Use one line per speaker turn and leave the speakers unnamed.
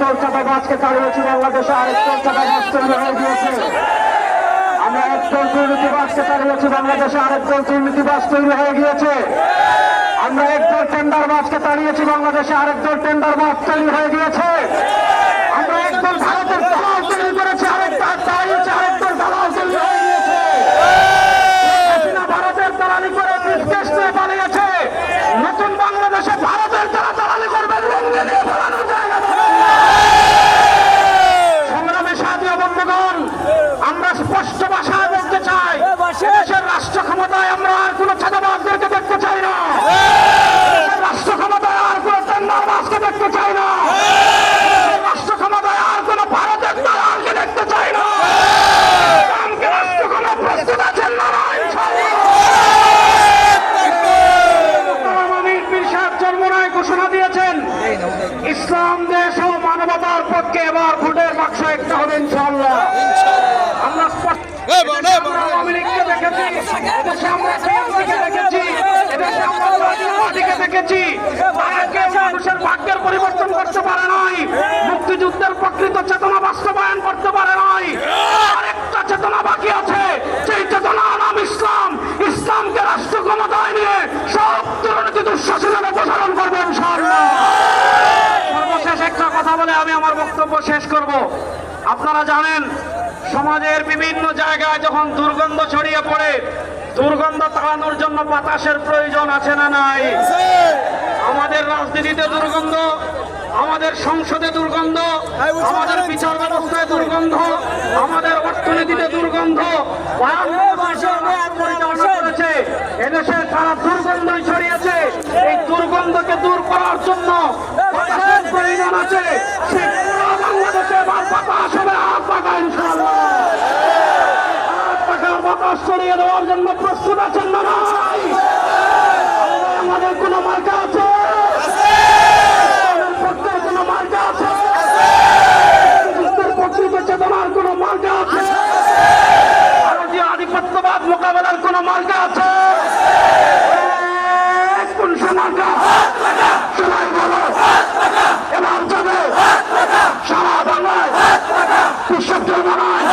চাঁদাবাজকে তাড়িয়েছি বাংলাদেশে। আরেকদল চাঁদাবাজ তৈরি হয়ে গিয়েছে। আমরা একদল দুর্নীতিবাজকে তাড়িয়েছি বাংলাদেশে। আরেকদল দুর্নীতিবাজ তৈরি হয়ে গিয়েছে। আমরা একদল টেন্ডারবাজকে তাড়িয়েছি বাংলাদেশে। আরেকদল টেন্ডারবাজ তৈরি হয়ে গিয়েছে আমরা একদল ভারতের দালাল তৈরি করেছি আরেকটা তাড়িয়েছি আরেকদল দালাল তৈরি হয়ে গিয়েছে হাসিনা ভারতের দালালি করে ব্রিটিশ নিয়ে পালিয়েছে নতুন বাংলাদেশে ভারতের দ্বারা দালালি করবে লুঙ্গি নিয়ে পালানোর জায়গা পাবে না। সংগ্রামে সাথী বন্ধুগণ আমরা স্পষ্ট ভাষায় বলতে চাই দেশের রাষ্ট্র ক্ষমতায় আমরা আর কোন ছাদাবাদদেরকে দেখতে চাই না দেশের রাষ্ট্র ক্ষমতায় আর কোন টেন্ডারবাজকে দেখতে চাই না দেশের রাষ্ট্র ক্ষমতায় আর কোন ভারতের দালালকে দেখতে চাই না ইসলামকে রাষ্ট্র ক্ষমতা প্রস্তুত আছেন না না, ইনশাআল্লাহ? মোহতারাম আমির পীর সাহেব চরমোনায় ঘোষণা দিয়েছেন ইসলাম দেশ ও মানবতার পক্ষে এবার ভোটের বাক্স একটা হবে ইনশাআল্লাহ। আমরা আওয়ামী লীগকে দেখেছি এদেশে আমরা দেখেছি এদেশে আমরা দেখেছি। মানুষের ভাগ্যের পরিবর্তন করতে পারে নাই মুক্তিযুদ্ধের প্রকৃত চেতনা বাস্তবায়ন করতে পারে আরেকটা চেতনা বাকি আছে সেই চেতনা নাম ইসলাম। ইসলামকে রাষ্ট্র ক্ষমতায় নিয়ে সব দুর্নীতি দুঃশাসনের অপসারণ করব ইনশাআল্লাহ সর্বশেষ একটা কথা বলে আমি আমার বক্তব্য শেষ করব। আপনারা জানেন, সমাজের বিভিন্ন জায়গায় যখন দুর্গন্ধ ছড়িয়ে পড়ে, দুর্গন্ধ তাড়ানোর জন্য বাতাসের প্রয়োজন আছে না নাই? আমাদের রাজনীতিতে দুর্গন্ধ, আমাদের সংসদে দুর্গন্ধ, আমাদের বিচার ব্যবস্থায় দুর্গন্ধ, আমাদের অর্থনীতিতে দুর্গন্ধ এদেশে তারা দুর্গন্ধই ছড়িয়েছে। এই দুর্গন্ধকে দূর করার জন্য প্রয়োজন আছে সেই পুরো বাংলাদেশে এবার বাতাস হবে হাত পাকা ইনশাআল্লাহ। হাত পাকার বাতাস দেওয়ার জন্য প্রস্তুত আছেন না আমাদের কোনো মার্কা আছে আমাদের পক্ষে কোনো মার্কা আছে মুক্তিযুদ্ধের প্রকৃত চেতনার কোনো মার্কা আছে ভারতীয় আধিপত্যবাদ মোকাবেলার কোনো মার্কা আছে এক কোন সে মার্কা সবাই বলো এবার যাবে সারা বাংলায় বিশ্ব চলবে না